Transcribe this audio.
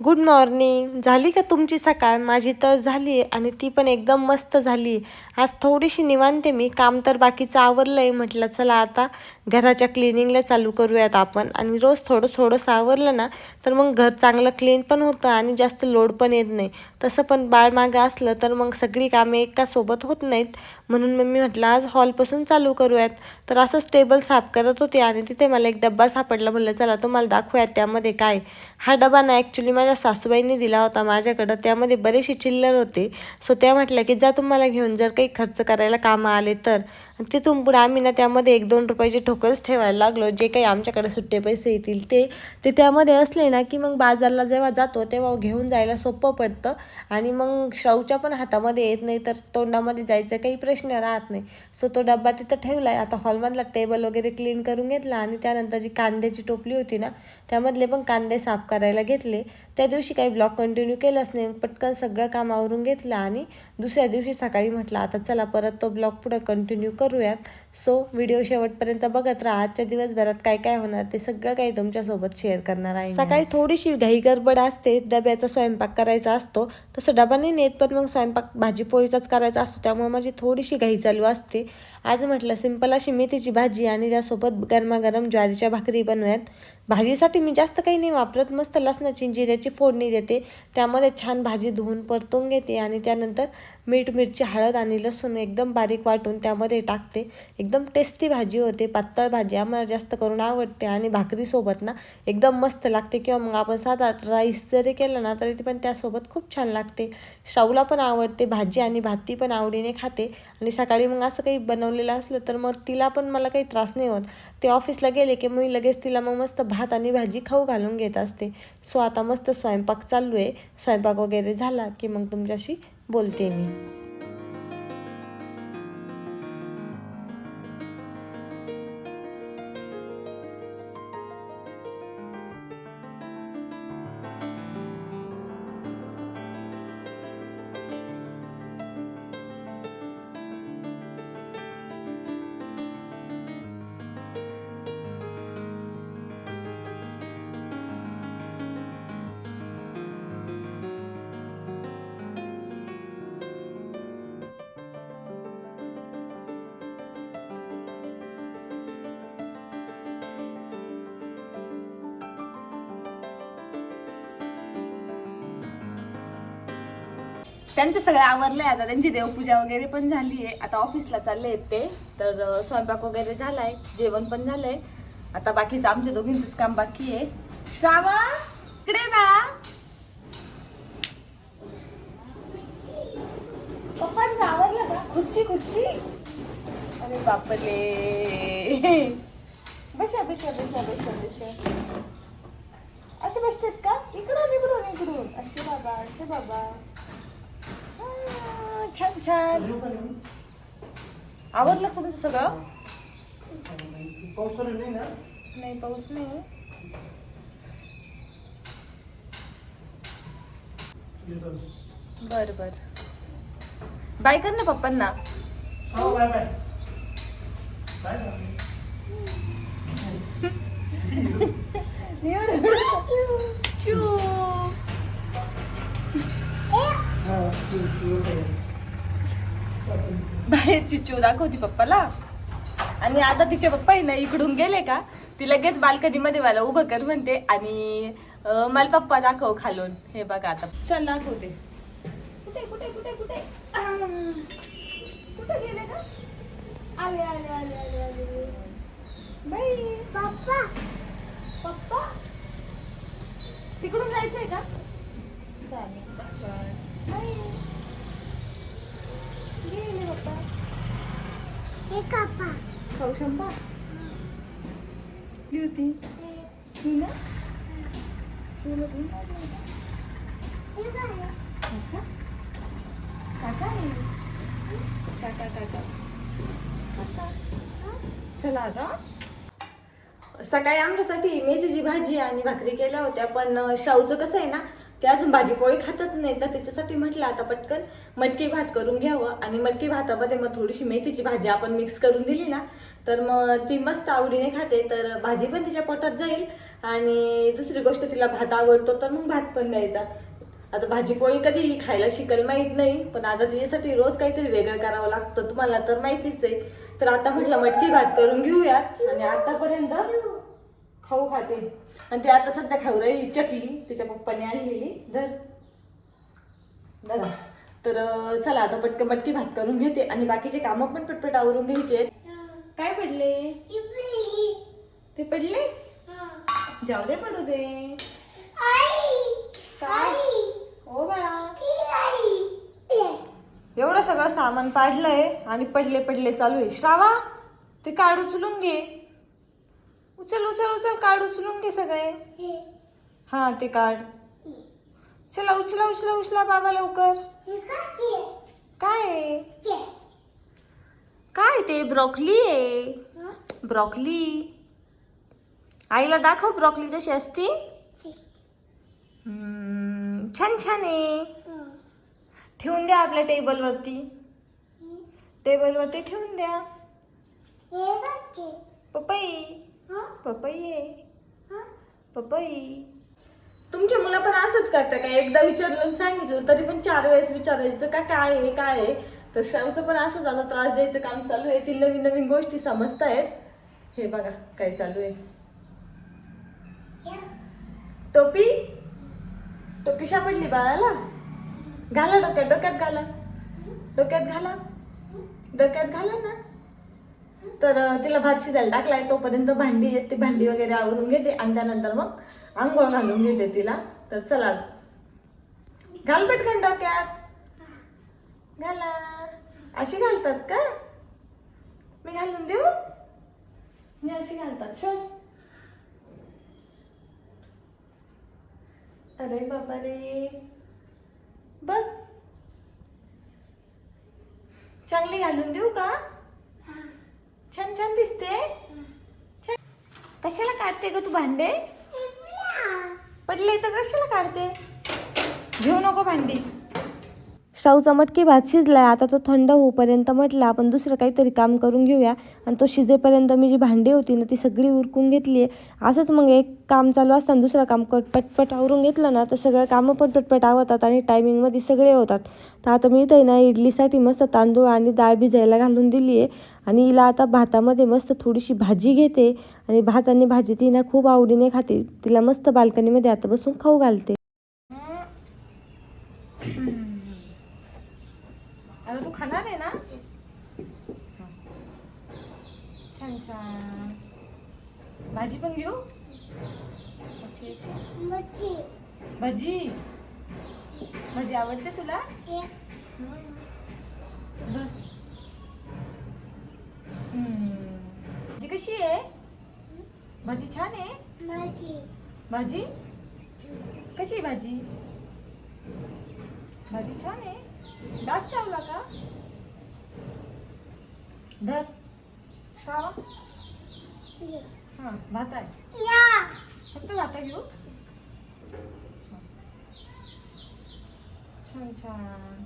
Good morning झाली का तुमची सकाळ? माझी तर झाली आहे आणि ती पण एकदम मस्त झाली. आज थोडीशी निवांते मी. काम तर बाकीचं आवरलं आहे म्हटलं चला आता घराच्या क्लिनिंगला चालू करूयात आपण. आणि रोज थोडं थोडंसं आवरलं ना तर मग घर चांगलं क्लीन पण होतं आणि जास्त लोड पण येत नाही. तसं पण बाळ मागं असलं तर मग सगळी कामे एकासोबत होत नाहीत. म्हणून मग मी म्हटलं आज हॉलपासून चालू करूयात. तर असंच टेबल साफ करत होते आणि तिथे मला एक डब्बा सापडला. म्हटलं चला तुम्हाला दाखवूयात त्यामध्ये काय. हा डबा ना ॲक्च्युली माझ्या सासूबाईंनी दिला होता माझ्याकडं त्यामध्ये बरेचसे चिल्लर होते. सो त्या म्हटल्या की जा तुम्हाला घेऊन जर काही खर्च करायला कामं आले तर. तिथून पुढे आम्ही ना त्यामध्ये एक दोन रुपयाचे ठोकळच ठेवायला लागलो जे काही आमच्याकडे सुट्टे पैसे येतील ते. ते त्यामध्ये असले ना की मग बाजारला जेव्हा जातो तेव्हा घेऊन जायला सोपं पडतं. आणि मग शौच्या पण हातामध्ये येत नाही तर तोंडामध्ये जायचा काही प्रश्न राहत नाही. सो तो डब्बा तिथं ठेवला आहे आता हॉलमधला टेबल वगैरे क्लीन करून घेतला आणि त्यानंतर जी कांद्याची टोपली होती ना त्यामधले पण कांदे साफ करायला घेतले. त्या दिवशी काही ब्लॉग कंटिन्यू केलंच नाही. पटकन सगळं काम आवरून घेतलं आणि दुसऱ्या दिवशी सकाळी म्हटलं आता चला परत तो ब्लॉग पुढं कंटिन्यू करूयात. सो व्हिडिओ शेवटपर्यंत बघत राहा. आजच्या दिवसभरात काय काय होणार ते सगळं काही तुमच्यासोबत शेअर करणार आहे सकाळी थोडीशी घाई गडबड असते. डब्याचा स्वयंपाक करायचा असतो. तसं डबा नाही नेत पण मग स्वयंपाक भाजी पोळीचाच करायचा असतो. त्यामुळे माझी थोडीशी घाई चालू असते. आज म्हटलं सिंपल अशी मेथीची भाजी आणि त्यासोबत गरमागरम ज्वारीच्या भाकरी बनवूयात. भाजीसाठी मी जास्त काही नाही वापरत. मस्त लसणाची जिऱ्याची फोडणी देते. त्यामध्ये छान भाजी धुवून परतून घेते आणि त्यानंतर मीठ मिरची हळद आणि लसूण एकदम बारीक वाटून त्यामध्ये टाकते. एकदम टेस्टी भाजी होते पातळ भाजी आम्हाला जास्त करून आवडते आणि भाकरीसोबत ना एकदम मस्त लागते किंवा मग आपण साधा राईस जरी केलं ना तरी ती पण त्यासोबत खूप छान लागते. शाऊला पण आवडते भाजी आणि भाती पण आवडीने खाते आणि सकाळी मग असं काही बनवलेलं असलं तर मग तिला पण मला काही त्रास नाही होत. ते ऑफिसला गेले की मी लगेच तिला मग मस्त भात आणि भाजी खाऊ घालून घेत असते. सो आता मस्त स्वयंपाक चालू आहे. स्वयंपाक वगैरे झाला की मग तुमच्याशी बोलते मी. त्यांचं सगळं आवरलंय आता. त्यांची देवपूजा वगैरे पण झाली आहे आता ऑफिसला चालले आहेत ते. तर स्वयंपाक वगैरे झालाय. जेवण पण झालंय. आता बाकीचं आमच्या दोघींचंच काम बाकी आहे. श्रावण! इकडे बाळा पप्पांचं आवरलं का? खुर्ची खुर्ची. अरे बापरे. बशा बशा बशा बशा बशा असे बसतात का? इकडून इकडून इकडून. असे बाबा असे बाबा. हा, छान छान. आवडलं का तुमचं सगळं? नाही पाऊस नाही बर बर. बाय कर ना पप्पांना. चू. बाहेर चिचू दाखवती पप्पाला. आणि आता तिचे पप्पा आहे ना इकडून गेले का ती लगेच बाल्कनीमध्ये मला उभं कर म्हणते आणि मला पप्पा दाखव खालून. हे बघा आता. चल दाखवते. कुठे कुठे कुठे कुठे? कुठे गेले का आले आले आले आले आले. बाई पप्पा. पप्पा? तिकडून जायचंय का? चालेल बाय गेले पप्पा खाऊ शंभा? होती ती ना काका? काका चला आता. सकाळी आमच्यासाठी मेथीची भाजी आणि भाकरी केल्या होत्या पण शाहूचं कसं आहे ना ते अजून भाजी पोळी खातच नाही तर त्याच्यासाठी म्हटलं आता पटकन मटकी भात करून घ्यावं. आणि मटकी भातामध्ये मग थोडीशी मेथीची भाजी आपण मिक्स करून दिली ना तर मग ती मस्त आवडीने खाते. तर भाजी पण तिच्या पोटात जाईल. आणि दुसरी गोष्ट तिला भात आवडतो तर मग भात पण द्यायचा. आता भाजी पोळी कधी खायला शिकल माहीत नाही पण आता तिच्यासाठी रोज काहीतरी वेगळं करावं लागतं तुम्हाला तर माहितीच आहे. तर आता म्हटलं मटकी भात करून घेऊयात. आणि आतापर्यंत खाऊ खाते. आणि ते आता सध्या खाऊ राहिली चकली. तिच्या पप्पाने आणलेली. धर. धरा. तर चला आता पटकन मटकी भात करून घेते. आणि बाकीचे कामं पण पटपट आवरून घ्यायचे काय पडले? ते पडले? जाऊ दे पडू दे. काय हो बाळा. एवढं सगळं सामान पाडलंय आणि पडले पडले चालू आहे. श्रावा ते कार्ड उचलून घे. उचल उचल उचल कार्ड उचलून घे सगळे. हा. ते कार्ड. चला उचला उचला उचला बाबा लवकर. काय आहे? काय ते ब्रॉकली आहे. ब्रॉकली. आईला दाखव ब्रॉकली कशी असते. छान छान आहे. ठेवून द्या आपल्या टेबलवरती. टेबलवरती ठेवून द्या. पपई. पपई आहे. पपई. तुमचे मुलं पण असंच करतं का? एकदा विचारलं सांगितलं तरी पण चार वेळेस विचारायचं का काय आहे काय आहे? तर श्रावचं पण असंच आता त्रास द्यायचं काम चालू आहे. ती नवीन नवीन गोष्टी समजतायत. हे बघा काय चालू आहे. टोपी? टोपी सापडली बाळाला? घाला डोक्यात डोक्यात घाला. डोक्यात घाला. डोक्यात घाला ना. तर तिला भात शिजायला टाकलाय. तोपर्यंत भांडी आहेत ती भांडी वगैरे आवरून घेते आणि त्यानंतर मग आंघोळ घालून घेते तिला. तर चला. घाल पटकन डोक्यात. घाला. अशी घालतात का? मी घालून देऊ? मी अशी घालतात. शोध. अरे बाबा रे. बघ. चांगली घालून देऊ का? छान दिसते. कशाला काढते ग तू भांडे? पडले तर कशाला काढते? घेऊ नको भांडी. शाहूचा मटकी भात शिजलाय आता तो थंड होऊपर्यंत म्हटलं आपण दुसरं काहीतरी काम करून घेऊया. आणि तो शिजेपर्यंत मी जी भांडी होती ना ती सगळी उरकून घेतली आहे असंच मग एक काम चालू असताना दुसरं काम कट पटपट आवरून घेतलं ना तर सगळं कामं पण पटपट आवडतात आणि टायमिंगमध्ये सगळे होतात. तर आता मी इथे ना इडलीसाठी मस्त तांदूळ आणि डाळ भिजायला घालून दिली आहे आणि हिला आता भातामध्ये मस्त थोडीशी भाजी घेते. आणि भात आणि भाजी ती ना खूप आवडीने खाते. तिला मस्त बाल्कनीमध्ये आता बसून खाऊ घालते. आता तू खाणार आहे ना छान छान भाजी पण घेऊ. भजी भजी आवडते तुला. भाजी कशी आहे भाजी छान आहे भाजी कशी आहे भाजी भाजी छान आहे डास चावला का? धर. श्रावा? हा भात आहे. फक्त भाता घेऊ. छान छान.